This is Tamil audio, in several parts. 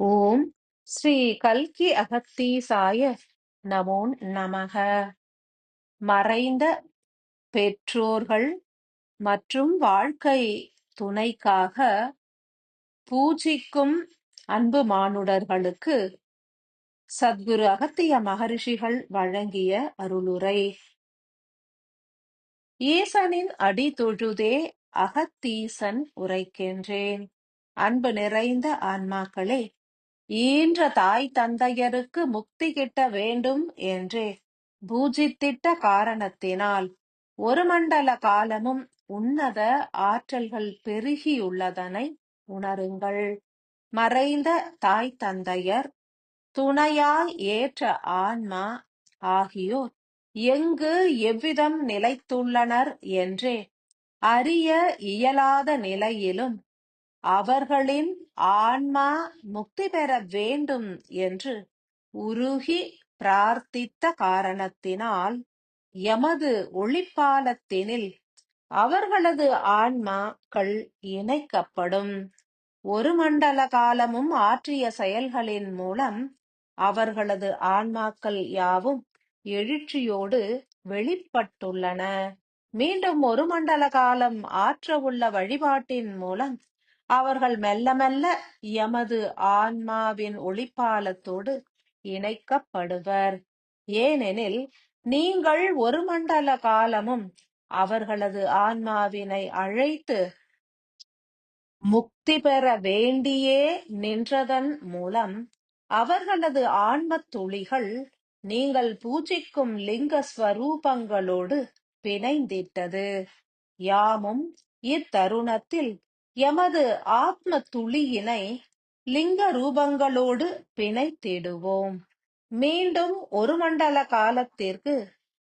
ஓம் ஸ்ரீ கல்கி அகத்தீசாய நமோ நமக. மறைந்த பெற்றோர்கள் மற்றும் வாழ்க்கை துணைக்காக பூஜிக்கும் அன்பு மானுடர்களுக்கு சத்குரு அகத்திய மகரிஷிகள் வழங்கிய அருளுரை. ஈசனின் அடி தொழுதே அகத்தீசன் உரைக்கின்றேன். அன்பு நிறைந்த ஆன்மாக்களே ஈன்ற தாய் தந்தையருக்கு முக்தி கிட்ட வேண்டும் என்றே பூஜித்திட்ட காரணத்தினால் ஒரு மண்டல காலமும் உன்னத ஆற்றல்கள் பெருகியுள்ளதனை உணருங்கள். மறைந்த தாய் தந்தையர் துணையாய் ஏற்ற ஆன்மா ஆகியோர் எங்கு எவ்விதம் நிலைத்துள்ளனர் என்றே அறிய இயலாத நிலையிலும் அவர்களின் ஆன்மா முக்தி பெற வேண்டும் என்று உருகி பிரார்த்தித்த காரணத்தினால் எமது ஒளிப்பாலத்தினில் அவர்களது ஆன்மாக்கள் இணைக்கப்படும். ஒரு மண்டல காலமும் ஆற்றிய செயல்களின் மூலம் அவர்களது ஆன்மாக்கள் யாவும் எழுச்சியோடு வெளிப்பட்டுள்ளன. மீண்டும் ஒரு மண்டல காலம் ஆற்ற உள்ள வழிபாட்டின் மூலம் அவர்கள் மெல்ல மெல்ல எமது ஆன்மாவின் ஒளிப்பாலத்தோடு இணைக்கப்படுவர். ஏனெனில் நீங்கள் ஒரு மண்டல காலமும் அவர்களது ஆன்மாவினை அழைத்து முக்தி பெற வேண்டியே நின்றதன் மூலம் அவர்களது ஆன்மத் துளிகள் நீங்கள் பூஜிக்கும் லிங்க ஸ்வரூபங்களோடு பிணைந்திட்டது. யாமும் இத்தருணத்தில் எமது ஆத்ம துளியினை லிங்க ரூபங்களோடு பிணைத்திடுவோம். மீண்டும் ஒரு மண்டல காலத்திற்கு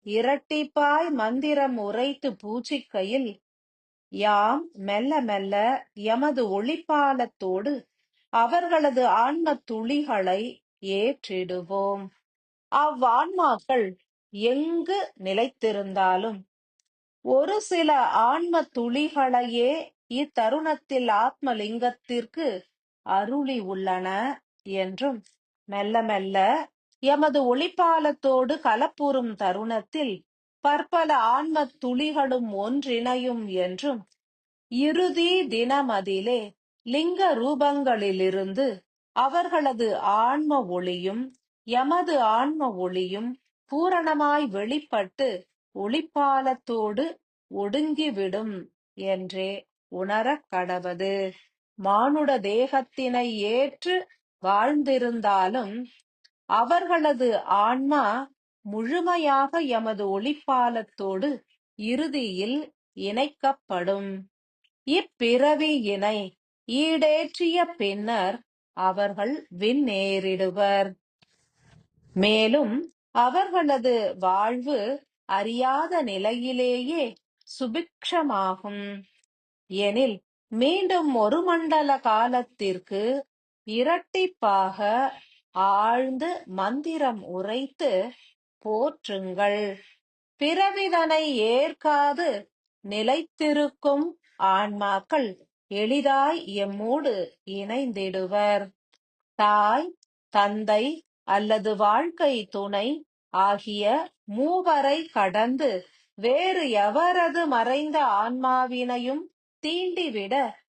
இரட்டிப்பாய் மந்திரம் உரைத்து பூஜிக்கையில் யாம் மெல்ல மெல்ல எமது ஒளிப்பாலத்தோடு அவர்களது ஆன்ம துளிகளை ஏற்றிடுவோம். அவ்வான்மாக்கள் எங்கு நிலைத்திருந்தாலும் ஒரு சில ஆன்ம துளிகளையே இத்தருணத்தில் ஆத்மலிங்கத்திற்கு அருளி உள்ளன என்றும் மெல்ல மெல்ல எமது ஒளிப்பாலத்தோடு கலப்புறும் தருணத்தில் பற்பல ஆன்ம துளிகளும் ஒன்றிணையும் என்றும் இறுதி தினமதிலே லிங்க ரூபங்களிலிருந்து அவர்களது ஆன்ம ஒளியும் எமது ஆன்ம ஒளியும் பூரணமாய் வெளிப்பட்டு ஒளிப்பாலத்தோடு ஒடுங்கிவிடும் என்றே. உணரக் கடவது. மானுட தேகத்தினை ஏற்று வாழ்ந்திருந்தாலும் அவர்களது ஆன்மா முழுமையாக எமது ஒளிப்பாலத்தோடு இறுதியில் இணைக்கப்படும். இப்பிறவியினை ஈடேற்றிய பின்னர் அவர்கள் விண்ணேறிடுவர். மேலும் அவர்களது வாழ்வு அறியாத நிலையிலேயே சுபிக்ஷமாகும். எனில் மீண்டும் ஒரு மண்டல காலத்திற்கு இரட்டிப்பாக ஆழ்ந்து மந்திரம் உரைத்து போற்றுங்கள். பிறவிதனை ஏற்காது நிலைத்திருக்கும் ஆன்மாக்கள் எளிதாய் எம்மோடு இணைந்திடுவர். தாய் தந்தை அல்லது வாழ்க்கை துணை ஆகிய மூவரை கடந்து வேறு எவரது மறைந்த ஆன்மாவினையும் தீண்டிவிட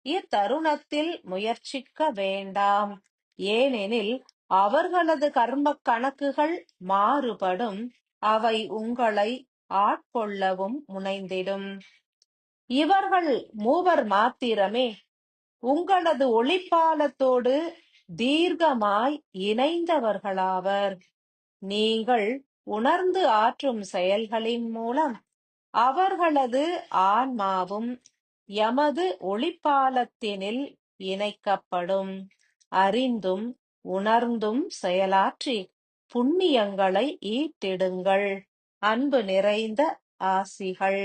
இத்தருணத்தில் முயற்சிக்க வேண்டாம். ஏனெனில் அவர்களது கர்ம கணக்குகள் மாறுபடும். அவை உங்களை ஆட்கொள்ளவும் முனைந்திடும். இவர்கள் மூவர் மாத்திரமே உங்களது ஒளிப்பாலத்தோடு தீர்க்கமாய் இணைந்தவர்களாவர். நீங்கள் உணர்ந்து ஆற்றும் செயல்களின் மூலம் அவர்களது ஆன்மாவும் எமது ஒளிப்பாலத்தினில் இணைக்கப்படும் அறிந்தும் உணர்ந்தும் செயலாற்றி புண்ணியங்களை ஈட்டிடுங்கள் அன்பு நிறைந்த ஆசிகள்.